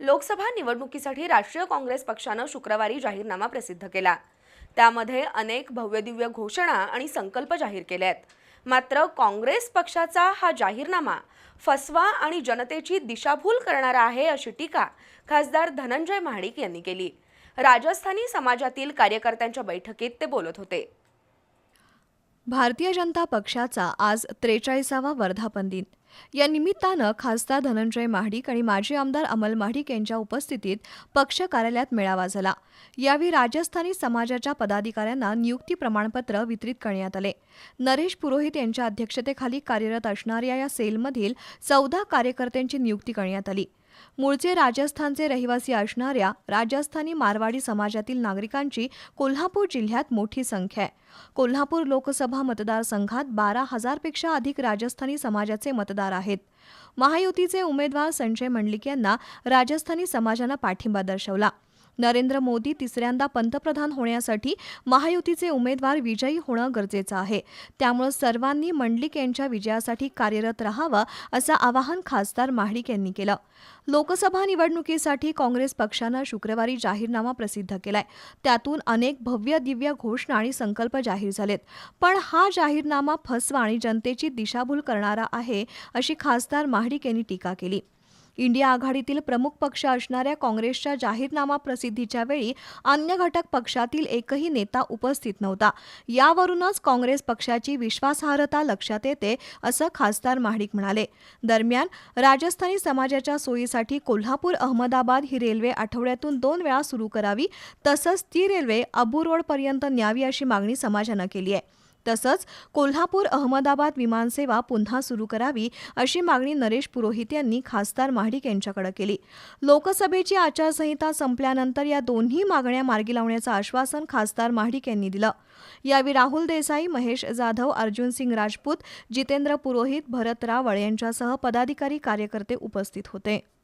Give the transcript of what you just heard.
लोकसभा निवडणुकीसाठी राष्ट्रीय काँग्रेस पक्षानं शुक्रवारी जाहीरनामा प्रसिद्ध केला. त्यामध्ये अनेक भव्यदिव्य घोषणा आणि संकल्प जाहीर केले आहेत मात्र काँग्रेस पक्षाचा हा जाहीरनामा फसवा आणि जनतेची दिशाभूल करणारा आहे अशी टीका खासदार धनंजय महाडिक यांनी केली. राजस्थानी समाजातील कार्यकर्त्यांच्या बैठकीत ते बोलत होते. भारतीय जनता पक्षाचा आज त्रेचाळीसावा वर्धापन दिन. या निमित्तानं खासदार धनंजय महाडिक आणि माजी आमदार अमल महाडिक यांच्या उपस्थितीत पक्ष कार्यालयात मेळावा झाला यावेळी राजस्थानी समाजाच्या पदाधिकाऱ्यांना नियुक्ती प्रमाणपत्र वितरित करण्यात आले. नरेश पुरोहित यांच्या अध्यक्षतेखाली कार्यरत असणाऱ्या या सेलमधील चौदा कार्यकर्त्यांची नियुक्ती करण्यात आली. मूळचे राजस्थानचे रहिवासी असणाऱ्या राजस्थानी मारवाडी समाजातील नागरिकांची कोल्हापूर जिल्ह्यात मोठी संख्या आहे. कोल्हापूर लोकसभा मतदारसंघात बारा हजारपेक्षा अधिक राजस्थानी समाजाचे मतदार आहेत. महायुतीचे उमेदवार संजय मंडलिक यांना राजस्थानी समाजानं पाठिंबा दर्शवला. नरेंद्र मोदी तिसऱ्यांदा पंतप्रधान होण्यासाठी महायुतीचे उमेदवार विजयी होणं गरजेचं आहे. त्यामुळे सर्वांनी मंडलिक यांच्या विजयासाठी कार्यरत राहावं असं आवाहन खासदार महाडिक यांनी केलं. लोकसभा निवडणुकीसाठी काँग्रेस पक्षानं शुक्रवारी जाहीरनामा प्रसिद्ध केलाय. त्यातून अनेक भव्य दिव्य घोषणा आणि संकल्प जाहीर झालेत. पण हा जाहीरनामा फसवा आणि जनतेची दिशाभूल करणारा आहे अशी खासदार महाडिक यांनी टीका केली. इंडिया आघाडीतील प्रमुख पक्ष असणाऱ्या काँग्रेसच्या जाहीरनामा प्रसिद्धीच्या वेळी अन्य घटक पक्षातील एकही नेता उपस्थित नव्हता. यावरूनच काँग्रेस पक्षाची विश्वासार्हता लक्षात येते असं खासदार महाडिक म्हणाले. दरम्यान राजस्थानी समाजाच्या सोयीसाठी कोल्हापूर अहमदाबाद ही रेल्वे आठवड्यातून दोन वेळा सुरू करावी तसंच ती रेल्वे अबू रोडपर्यंत न्यावी अशी मागणी समाजानं केली आहे. तसंच कोल्हापूर अहमदाबाद विमानसेवा पुन्हा सुरू करावी अशी मागणी नरेश पुरोहित यांनी खासदार महाडिक यांच्याकडे केली. लोकसभेची आचारसंहिता संपल्यानंतर या दोन्ही मागण्या मार्गी लावण्याचं आश्वासन खासदार महाडिक यांनी दिलं. यावेळी राहुल देसाई महेश जाधव अर्जुन सिंग राजपूत जितेंद्र पुरोहित भरत रावळ यांच्यासह पदाधिकारी कार्यकर्ते उपस्थित होते.